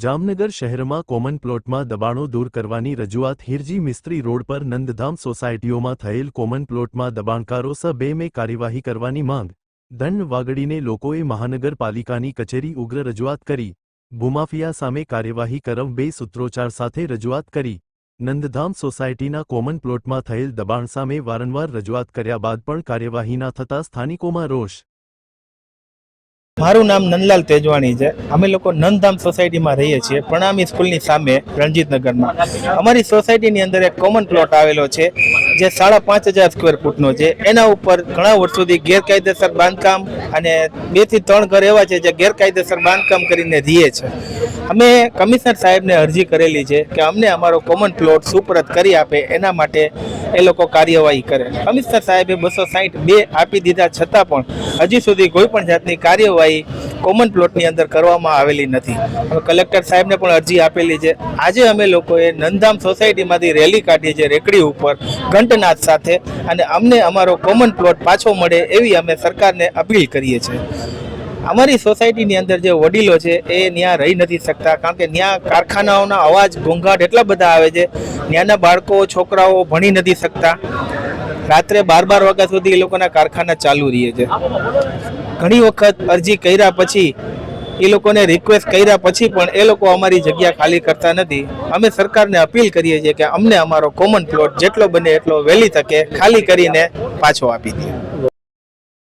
જામનગર શહેરમાં કોમન પ્લોટમાં દબાણો દૂર કરવાની રજૂઆત હિરજી મિસ્ત્રી રોડ પર નંદધામ સોસાયટીઓમાં થયેલ કોમન પ્લોટમાં દબાણકારો મે કાર્યવાહી કરવાની માંગ. દંડ વાગડીને લોકોએ મહાનગરપાલિકાની કચેરી ઉગ્ર રજૂઆત કરી. ભૂમાફિયા સામે કાર્યવાહી કરવ બે સૂત્રોચ્ચાર સાથે રજૂઆત કરી. નંદધામ સોસાયટીના કોમન પ્લોટમાં થયેલ દબાણ સામે વારંવાર રજૂઆત કર્યા બાદ પણ કાર્યવાહી ના થતા સ્થાનિકોમાં રોષ. મારું નામ નંદલાલ તેજવાણી છે. અમે લોકો નંદધામ સોસાયટીમાં રહીએ છીએ. પ્રણામી સ્કૂલની સામે રણજીતનગરમાં. અમારી સોસાયટીની અંદર એક કોમન પ્લોટ આવેલો છે, જે સાડા પાંચ હજાર સ્ક્વેર ફૂટનો છે. એના ઉપર ઘણા વર્ષોથી ગેરકાયદેસર બાંધકામ અને બેથી ત્રણ ઘર એવા છે, જે ગેરકાયદેસર બાંધકામ કરીને રહીએ છે. અમે કમિશનર સાહેબને અરજી કરેલી છે કે અમને અમારો કોમન પ્લોટ સુપરત કરી આપે, એના માટે એ લોકો કાર્યવાહી કરે. કમિશનર સાહેબે બસો સાહીઠ બે આપી દીધા છતાં પણ હજી સુધી કોઈ પણ જાતની કાર્યવાહી કોમન પ્લોટની અંદર કરવામાં આવેલી નથી. હવે કલેક્ટર સાહેબને પણ અરજી આપેલી છે. આજે અમે લોકોએ નંદધામ સોસાયટીમાંથી રેલી કાઢી છે રેકડી ઉપર, ઘંટનાદ સાથે, અને અમને અમારો કોમન પ્લોટ પાછો મળે એવી અમે સરકારને અપીલ કરીએ છીએ. અમારી સોસાયટીની અંદર જે વડીલો છે, એ ત્યાં રહી નથી શકતા, કારણ કે ત્યાં કારખાનાઓના અવાજ, ઘોંઘાટ એટલા બધા આવે છે ત્યાંના બાળકો, છોકરાઓ ભણી નથી શકતા. રાત્રે બાર બાર વાગ્યા સુધી એ લોકોના કારખાના ચાલુ રહે છે. ઘણી વખત અરજી કર્યા પછી, એ લોકોને રિક્વેસ્ટ કર્યા પછી પણ એ લોકો અમારી જગ્યા ખાલી કરતા નથી. અમે સરકારને અપીલ કરીએ છીએ કે અમને અમારો કોમન પ્લોટ જેટલો બને એટલો વહેલી તકે ખાલી કરીને પાછો આપી દે.